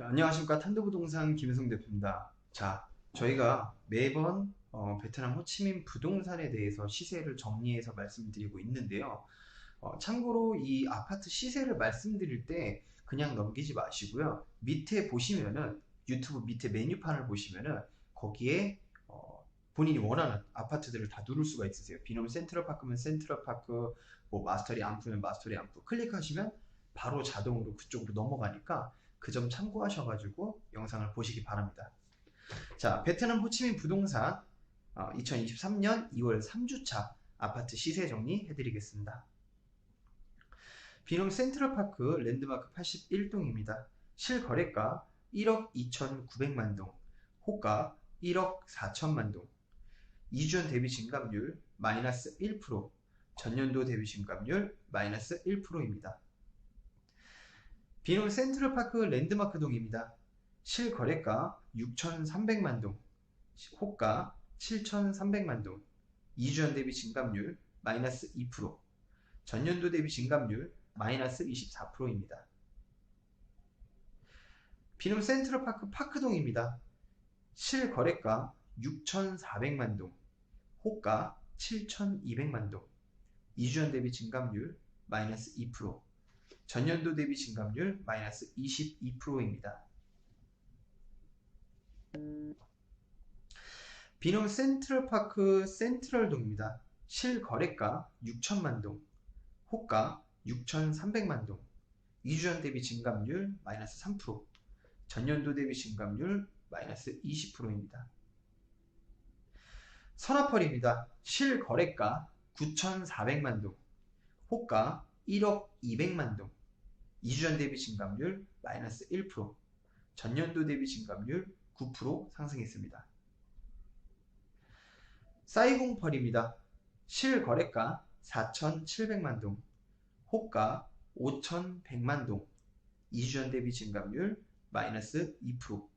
자, 안녕하십니까 탄도부동산 김혜성 대표입니다. 자, 저희가 매번 어, 베트남 호치민 부동산에 대해서 시세를 정리해서 말씀드리고 있는데요. 어, 참고로 이 아파트 시세를 말씀드릴 때 그냥 넘기지 마시고요. 밑에 보시면은 유튜브 밑에 메뉴판을 보시면은 거기에 어, 본인이 원하는 아파트들을 다 누를 수가 있으세요. 비놈 센트럴파크면 센트럴파크, 뭐 마스터리 암프면 마스터리 암프 클릭하시면 바로 자동으로 그쪽으로 넘어가니까 그 점 참고하셔가지고 영상을 보시기 바랍니다. 자, 베트남 호치민 부동산 어, 2023년 2월 3주차 아파트 시세 정리 해드리겠습니다. 비놈 센트럴파크 랜드마크 81동입니다. 실거래가 1억 2,900만 동, 호가 1억 4천만 동, 이주연 대비 진감률 마이너스 1%, 전년도 대비 진감률 마이너스 1%입니다. 비놈 센트럴파크 랜드마크 동입니다. 실거래가 6,300만 동, 호가 7,300만 동, 이주연 대비 진감률 마이너스 2%, 전년도 대비 진감률 마이너스 24%입니다. 비놈 센트럴파크 파크동입니다. 실거래가 6,400만 동, 호가 7,200만 동, 이주연 대비 진감률 마이너스 2%, 전년도 대비 진감률 마이너스 22%입니다. 비놈 센트럴파크 센트럴동입니다. 실거래가 6천만 동, 호가 6,300만 동, 이주연 대비 진감률 마이너스 3%, 전년도 대비 진감률 마이너스 20%입니다. 선화펄입니다. 실거래가 9,400만 동, 호가 1억 200만 동, 이주연 대비 진감률 마이너스 1%, 전년도 대비 진감률 9% 상승했습니다. 사이공펄입니다. 실거래가 4,700만 동, 호가 5,100만 동, 이주연 대비 진감률 마이너스 2%,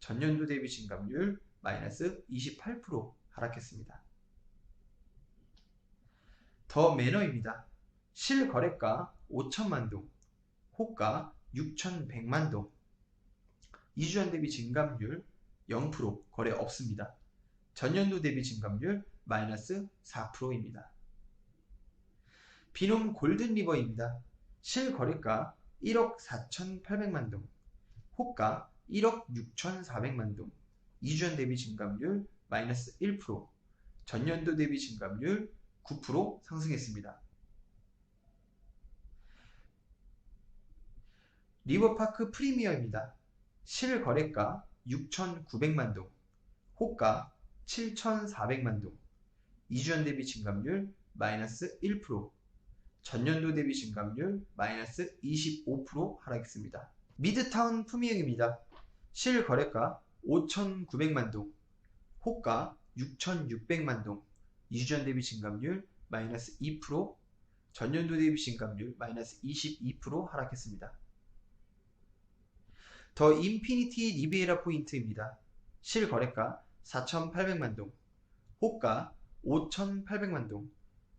전년도 대비 진감률 마이너스 28% 하락했습니다. 더 매너입니다. 실거래가 5천만 동, 호가 6,100만 동, 이주연 대비 진감률 0% 거래 없습니다. 전년도 대비 진감률 마이너스 4%입니다. 비놈 골든리버입니다. 실거래가 1억 4,800만 동, 호가 1억 6,400만 동, 이주연 대비 진감률 마이너스 1%, 전년도 대비 진감률 9% 상승했습니다. 리버파크 프리미어입니다. 실거래가 6,900만 동, 호가 7,400만 동, 이주연 대비 진감률 마이너스 1%, 전년도 대비 진감률 마이너스 25% 하락했습니다. 미드타운 품위형입니다. 실거래가 5,900만 동, 호가 6,600만 동, 이주연 대비 진감률 마이너스 2%, 전년도 대비 진감률 마이너스 22% 하락했습니다. 더 인피니티 리비에라 포인트입니다. 실거래가 4,800만 동, 호가 5,800만 동,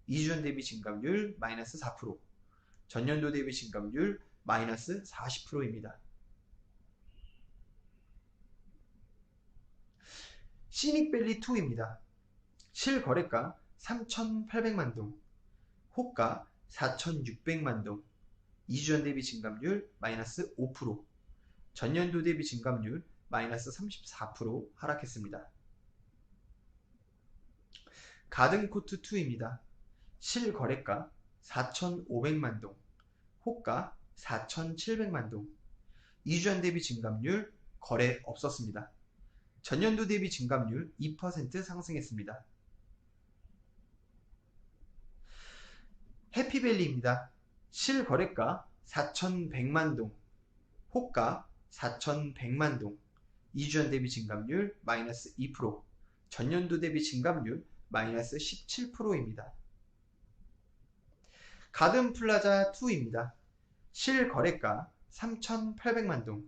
이주연 대비 진감률 마이너스 4%, 전년도 대비 진감률 마이너스 40%입니다. 시닉밸리 2입니다. 실거래가 3,800만 동, 호가 4,600만 동, 이주연 대비 진감률 마이너스 5%, 전년도 대비 진감률 마이너스 34% 하락했습니다. 가든코트 2입니다. 실거래가 4,500만 동, 호가 4,700만 동, 이주연 대비 진감률 거래 없었습니다. 전년도 대비 진감률 2% 상승했습니다. 해피밸리입니다. 실거래가 4,100만 동, 호가 4,100만 동, 이주연 대비 진감률 마이너스 2%, 전년도 대비 진감률 마이너스 17%입니다. 가든 플라자 2입니다. 실거래가 3,800만 동,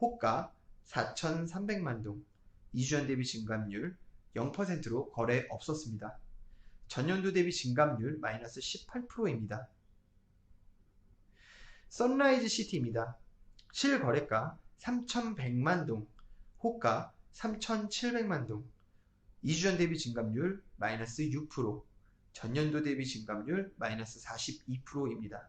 호가 4,300만 동, 이주연 대비 진감률 0%로 거래 없었습니다. 전년도 대비 진감률 마이너스 18%입니다. 선라이즈 시티입니다. 실거래가 3,100만 동, 호가 3,700만 동, 2주 전 대비 증감률 마이너스 6%, 전년도 대비 증감률 마이너스 42%입니다.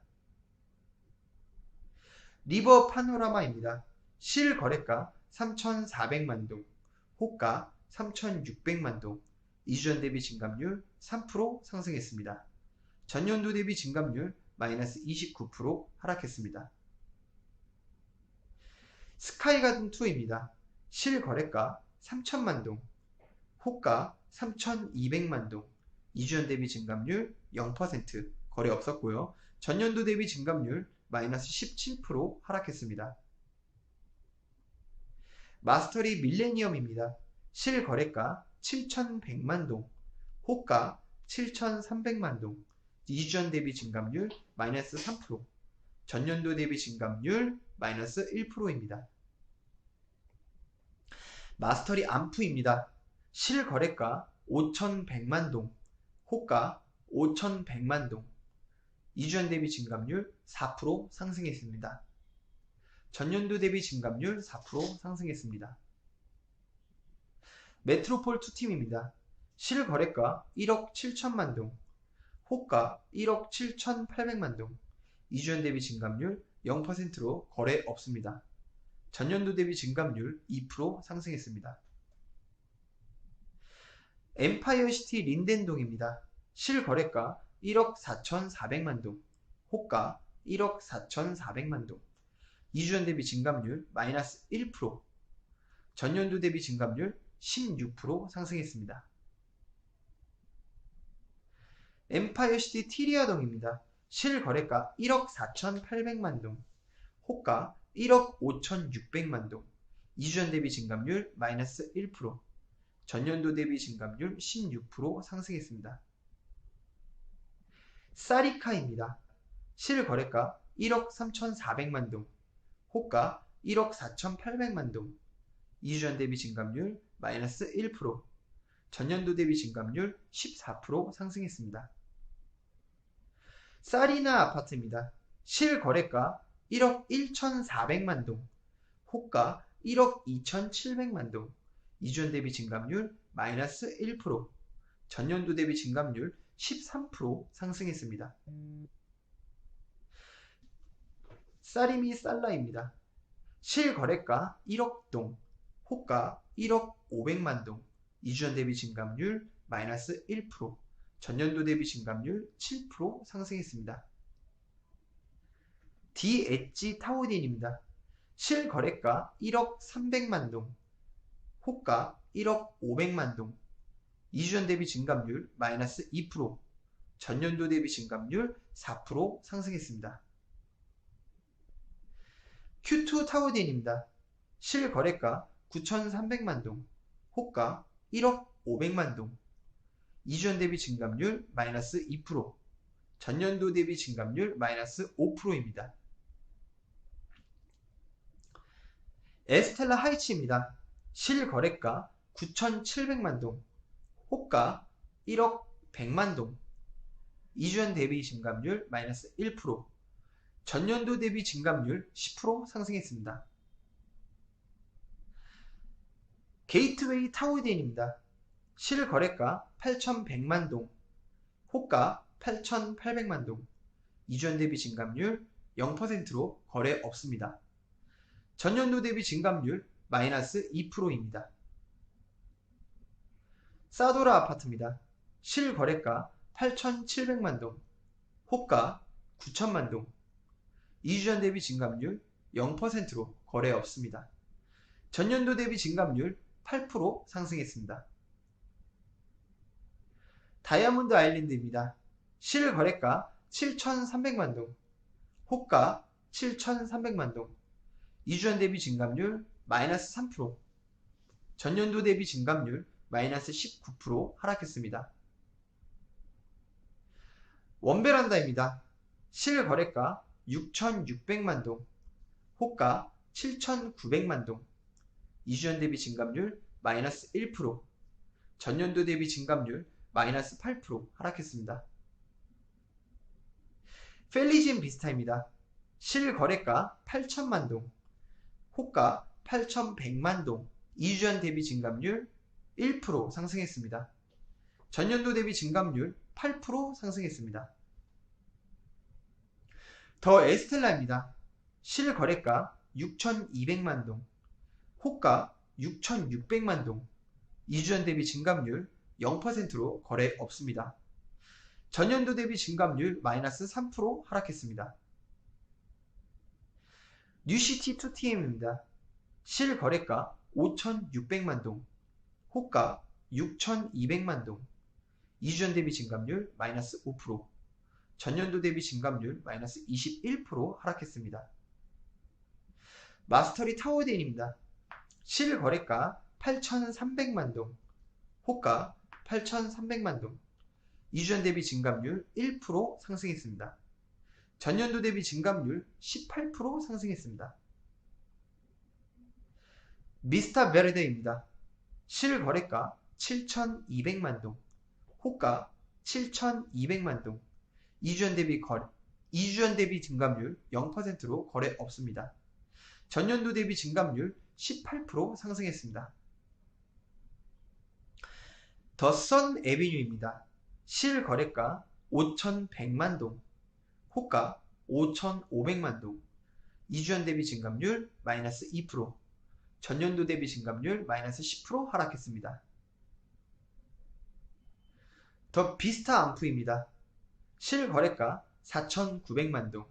리버 파노라마입니다. 실거래가 3,400만 동, 호가 3,600만 동, 2주 전 대비 증감률 3% 상승했습니다. 전년도 대비 증감률 마이너스 29% 하락했습니다. 스카이가든 2입니다. 실거래가 3천만 동, 호가 3,200만 동, 2주연 대비 증감률 0% 거래 없었고요. 전년도 대비 증감률 마이너스 17% 하락했습니다. 마스터리 밀레니엄입니다. 실거래가 7,100만 동, 호가 7,300만 동, 2주전 대비 증감률 마이너스 3%, 전년도 대비 증감률 마이너스 1%입니다. 마스터리 암프입니다. 실거래가 5,100만 동, 호가 5,100만 동, 2주전 대비 증감률 4% 상승했습니다. 전년도 대비 증감률 4% 상승했습니다. 메트로폴 투팀입니다. 실거래가 1억 7천만 동, 호가 1억 7,800만 동, 2주년 대비 증감률 0%로 거래 없습니다. 전년도 대비 증감률 2% 상승했습니다. 엠파이어시티 린덴동입니다. 실거래가 1억 4,400만 동, 호가 1억 4,400만 동, 2주년 대비 증감률 마이너스 1%, 전년도 대비 증감률 16% 상승했습니다. 엠파이어시티 티리아동입니다. 실거래가 1억 4,800만 동, 호가 1억 5,600만 동, 2주전 대비 증감률 마이너스 1%, 전년도 대비 증감률 16% 상승했습니다. 사리카입니다. 실거래가 1억 3,400만 동, 호가 1억 4,800만 동, 2주전 대비 증감률 마이너스 1%, 전년도 대비 증감률 14% 상승했습니다. 사리나 아파트입니다. 실거래가 1억 1,400만 동, 호가 1억 2,700만 동, 2주 대비 증감률 마이너스 1%, 전년도 대비 증감률 13% 상승했습니다. 사리미 살라입니다. 실거래가 1억 동, 호가 1억 500만 동, 2주전 대비 증감률 마이너스 1%, 전년도 대비 증감률 7% 상승했습니다. 디엣지 타우딘입니다. 실거래가 1억 300만 동, 호가 1억 500만 동, 2주 전 대비 증감률 마이너스 2%, 전년도 대비 증감률 4% 상승했습니다. Q2 타우딘입니다. 실거래가 9,300만 동, 호가 1억 500만 동, 2주년 대비 증감률 마이너스 2%, 전년도 대비 증감률 마이너스 5%입니다. 에스텔라 하이츠입니다. 실거래가 9,700만 동, 호가 1억 100만 동, 2주년 대비 증감률 마이너스 1%, 전년도 대비 증감률 10% 상승했습니다. 게이트웨이 타우디엔입니다. 실거래가 8,100만 동, 호가 8,800만 동, 2주년 대비 증감률 0%로 거래 없습니다. 전년도 대비 증감률 마이너스 2%입니다. 사도라 아파트입니다. 실거래가 8,700만 동, 호가 9천만 동, 2주년 대비 증감률 0%로 거래 없습니다. 전년도 대비 증감률 8% 상승했습니다. 다이아몬드 아일랜드입니다. 실거래가 7,300만 동, 호가 7,300만 동, 2주년 대비 증감률 마이너스 3%, 전년도 대비 증감률 마이너스 19% 하락했습니다. 원베란다입니다. 실거래가 6,600만 동, 호가 7,900만 동, 2주년 대비 증감률 마이너스 1%, 전년도 대비 증감률 마이너스 8% 하락했습니다. 펠리진 비스타입니다. 실거래가 8천만 동, 호가 8,100만 동, 2주 전 대비 증감률 1% 상승했습니다. 전년도 대비 증감률 8% 상승했습니다. 더 에스텔라입니다. 실거래가 6,200만 동, 호가 6,600만 동, 2주 전 대비 증감률 0%로 거래 없습니다. 전년도 대비 증감률 마이너스 3% 하락했습니다. 뉴시티 2TM입니다. 실거래가 5,600만 동, 호가 6,200만 동, 2주 전 대비 증감률 마이너스 5%, 전년도 대비 증감률 마이너스 21% 하락했습니다. 마스터리 타워데인입니다. 실거래가 8,300만 동, 호가 8,300만 동, 2주 전 대비 증감률 1% 상승했습니다. 전년도 대비 증감률 18% 상승했습니다. 미스타 베르데입니다. 실거래가 7,200만 동, 호가 7,200만 동, 2주 전 대비 거래, 2주 전 대비 증감률 0%로 거래 없습니다. 전년도 대비 증감률 18% 상승했습니다. 더선 에비뉴입니다. 실거래가 5,100만 동, 호가 5,500만 동, 2주 전 대비 증감률 마이너스 2%, 전년도 대비 증감률 마이너스 10% 하락했습니다. 더 비스타 암프입니다. 실거래가 4,900만 동,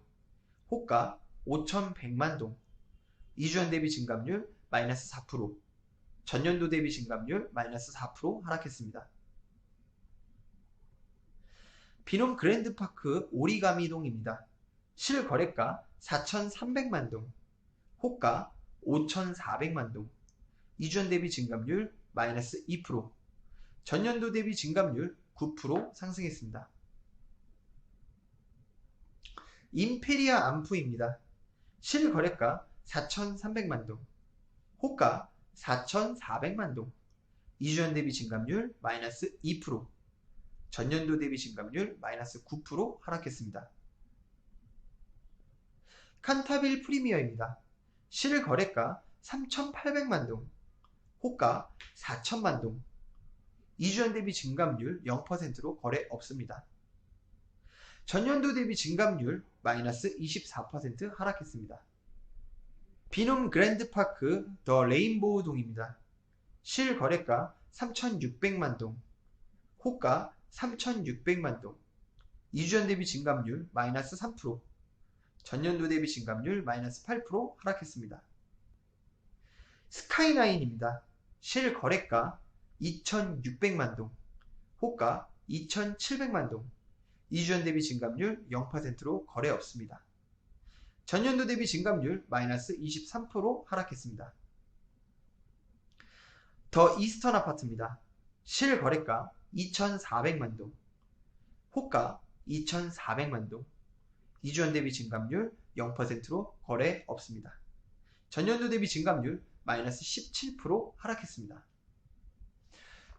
호가 5,100만 동, 2주 전 대비 증감률 마이너스 4%, 전년도 대비 증감률 마이너스 4% 하락했습니다. 비놈 그랜드파크 오리가미동입니다. 실거래가 4,300만 동, 호가 5,400만 동, 2주 전 대비 증감률 마이너스 2%, 전년도 대비 증감률 9% 상승했습니다. 임페리아 암프입니다. 실거래가 4,300만 동, 호가 4,400만 동, 2주 전 대비 증감률 마이너스 2%, 전년도 대비 증감률 마이너스 9% 하락했습니다. 칸타빌 프리미어입니다. 실거래가 3,800만 동, 호가 4천만 동, 2주 전 대비 증감률 0%로 거래 없습니다. 전년도 대비 증감률 마이너스 24% 하락했습니다. 비놈 그랜드파크 더 레인보우 동입니다. 실거래가 3,600만 동, 호가 3,600만 동, 2주 전 대비 증감률 마이너스 3%, 전년도 대비 증감률 마이너스 8% 하락했습니다. 스카이라인입니다. 실거래가 2,600만 동, 호가 2,700만 동, 2주 전 대비 증감률 0%로 거래 없습니다. 전년도 대비 증감률 마이너스 23% 하락했습니다. 더 이스턴 아파트입니다. 실거래가 2,400만 동, 호가 2,400만 동, 2주 전 대비 증감률 0%로 거래 없습니다. 전년도 대비 증감률 마이너스 17% 하락했습니다.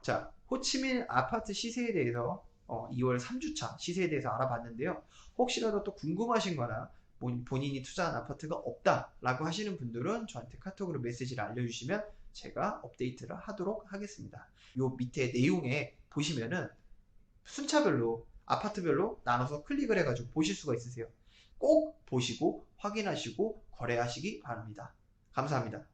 자, 호치민 아파트 시세에 대해서 어, 2월 3주차 시세에 대해서 알아봤는데요. 혹시라도 또 궁금하신 거나 본인이 투자한 아파트가 없다라고 하시는 분들은 저한테 카톡으로 메시지를 알려주시면 제가 업데이트를 하도록 하겠습니다. 요 밑에 내용에 보시면은 순차별로 아파트별로 나눠서 클릭을 해가지고 보실 수가 있으세요. 꼭 보시고 확인하시고 거래하시기 바랍니다. 감사합니다.